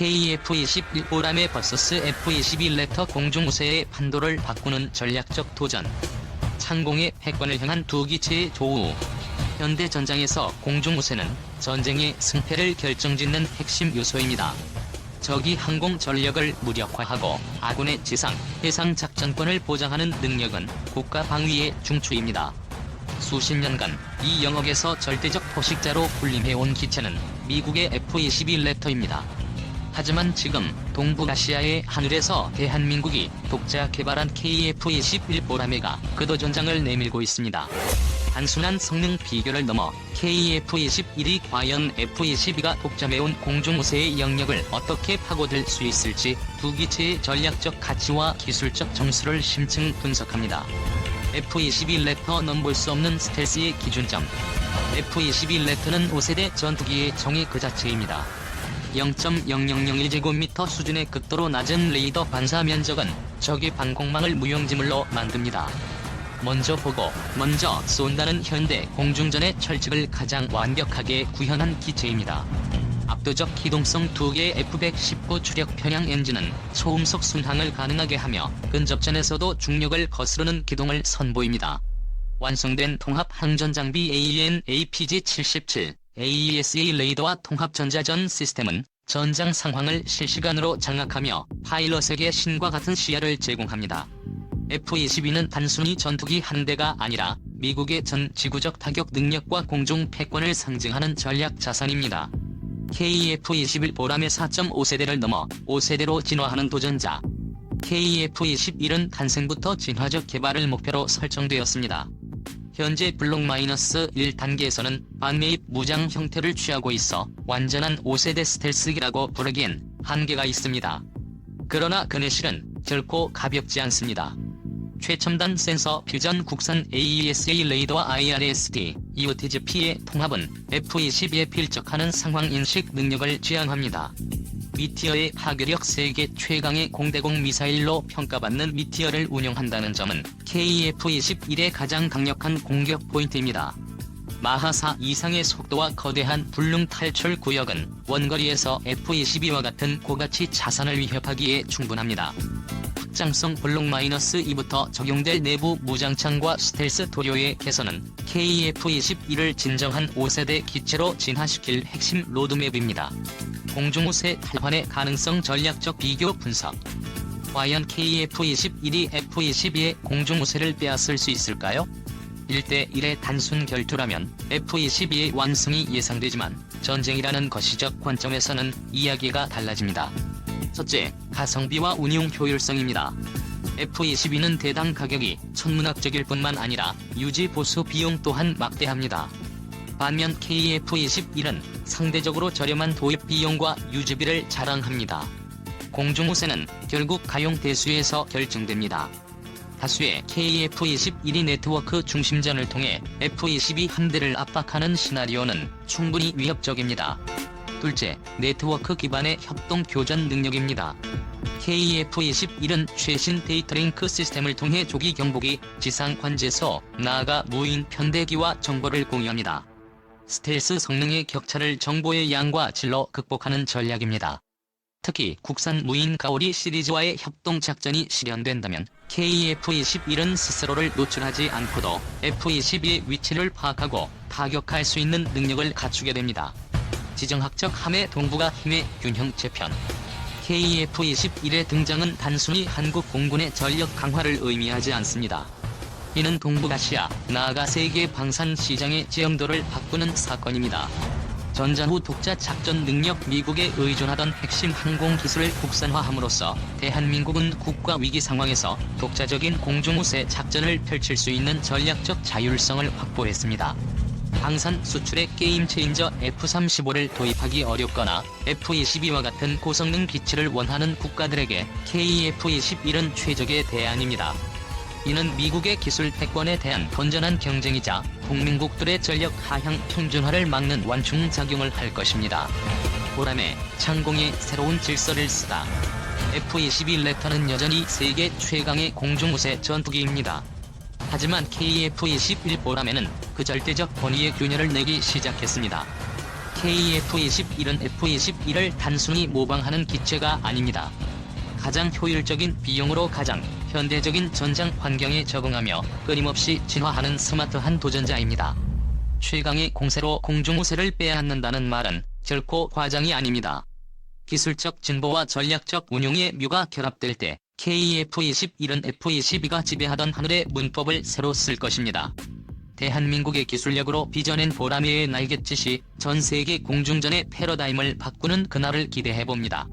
KF-21 보람의 vs F-21 레터 공중우세의 판도를 바꾸는 전략적 도전. 창공의 패권을 향한 두 기체의 조우. 현대 전장에서 공중우세는 전쟁의 승패를 결정짓는 핵심 요소입니다. 적이 항공 전력을 무력화하고 아군의 지상, 해상 작전권을 보장하는 능력은 국가 방위의 중추입니다. 수십 년간 이 영역에서 절대적 포식자로 군림해온 기체는 미국의 F-22 레터입니다. 하지만 지금 동북아시아의 하늘에서 대한민국이 독자 개발한 KF-21 보라매가 그도 전장을 내밀고 있습니다. 단순한 성능 비교를 넘어 KF-21이 과연 F-22가 독점해온 공중우세의 영역을 어떻게 파고들 수 있을지 두 기체의 전략적 가치와 기술적 점수를 심층 분석합니다. F-22 레터 넘볼 수 없는 스텔스의 기준점 F-22 레터는 5세대 전투기의 정의 그 자체입니다. 0.0001제곱미터 수준의 극도로 낮은 레이더 반사 면적은 적의 방공망을 무용지물로 만듭니다. 먼저 보고 먼저 쏜다는 현대 공중전의 철칙을 가장 완벽하게 구현한 기체입니다. 압도적 기동성 2개의 F-119 추력 편향 엔진은 초음속 순항을 가능하게 하며 근접전에서도 중력을 거스르는 기동을 선보입니다. 완성된 통합 항전 장비 AEN APG-77 AESA 레이더와 통합 전자전 시스템은 전장 상황을 실시간으로 장악하며 파일럿에게 신과 같은 시야를 제공합니다. F-22는 단순히 전투기 한 대가 아니라 미국의 전 지구적 타격 능력과 공중 패권을 상징하는 전략 자산입니다. KF-21 보람의 4.5세대를 넘어 5세대로 진화하는 도전자. KF-21은 탄생부터 진화적 개발을 목표로 설정되었습니다. 현재 블록 마이너스 1단계에서는 반매입 무장 형태를 취하고 있어 완전한 5세대 스텔스기라고 부르기엔 한계가 있습니다. 그러나 그 내실은 결코 가볍지 않습니다. 최첨단 센서 퓨전 국산 AESA 레이더와 IRST, EOTGP의 통합은 F-22에 필적하는 상황 인식 능력을 지향합니다. 미티어의 파괴력 세계 최강의 공대공 미사일로 평가받는 미티어를 운용한다는 점은 KF-21의 가장 강력한 공격 포인트입니다. 마하4 이상의 속도와 거대한 불능 탈출 구역은 원거리에서 F-22와 같은 고가치 자산을 위협하기에 충분합니다. 확장성 블록 마이너스 2부터 적용될 내부 무장창과 스텔스 도료의 개선은 KF-21을 진정한 5세대 기체로 진화시킬 핵심 로드맵입니다. 공중우세 탈환의 가능성 전략적 비교 분석 과연 KF-21이 F-22의 공중우세를 빼앗을 수 있을까요? 1대1의 단순 결투라면 F-22의 완승이 예상되지만 전쟁이라는 거시적 관점에서는 이야기가 달라집니다. 첫째, 가성비와 운용 효율성입니다. F-22는 대당 가격이 천문학적일 뿐만 아니라 유지 보수 비용 또한 막대합니다. 반면 KF-21은 상대적으로 저렴한 도입 비용과 유지비를 자랑합니다. 공중우세는 결국 가용 대수에서 결정됩니다. 다수의 KF-21이 네트워크 중심전을 통해 F-22 한 대를 압박하는 시나리오는 충분히 위협적입니다. 둘째, 네트워크 기반의 협동 교전 능력입니다. KF-21은 최신 데이터 링크 시스템을 통해 조기 경보기, 지상 관제소, 나아가 무인 편대기와 정보를 공유합니다. 스텔스 성능의 격차를 정보의 양과 질로 극복하는 전략입니다. 특히 국산 무인 가오리 시리즈와의 협동 작전이 실현된다면 KF-21은 스스로를 노출하지 않고도 F-22의 위치를 파악하고 타격할 수 있는 능력을 갖추게 됩니다. 지정학적 함의 동북아 힘의 균형 재편 KF-21의 등장은 단순히 한국 공군의 전력 강화를 의미하지 않습니다. 이는 동북아시아, 나아가 세계 방산 시장의 지형도를 바꾸는 사건입니다. 전전 후 독자 작전 능력 미국에 의존하던 핵심 항공 기술을 국산화함으로써 대한민국은 국가 위기 상황에서 독자적인 공중우세 작전을 펼칠 수 있는 전략적 자율성을 확보했습니다. 방산 수출의 게임 체인저 F-35를 도입하기 어렵거나 F-22와 같은 고성능 기체를 원하는 국가들에게 KF-21은 최적의 대안입니다. 이는 미국의 기술 패권에 대한 건전한 경쟁이자 동맹국들의 전력 하향 평준화를 막는 완충 작용을 할 것입니다. 보람에 창공의 새로운 질서를 쓰다. F-22 레터는 여전히 세계 최강의 공중우세 전투기입니다. 하지만 KF-21 보람에는 그 절대적 권위의 균열을 내기 시작했습니다. KF-21은 F-21을 단순히 모방하는 기체가 아닙니다. 가장 효율적인 비용으로 가장 현대적인 전장 환경에 적응하며 끊임없이 진화하는 스마트한 도전자입니다. 최강의 공세로 공중 우세를 빼앗는다는 말은 결코 과장이 아닙니다. 기술적 진보와 전략적 운용의 묘가 결합될 때 KF-21은 F-22가 지배하던 하늘의 문법을 새로 쓸 것입니다. 대한민국의 기술력으로 빚어낸 보라매의 날갯짓이 전 세계 공중전의 패러다임을 바꾸는 그날을 기대해봅니다.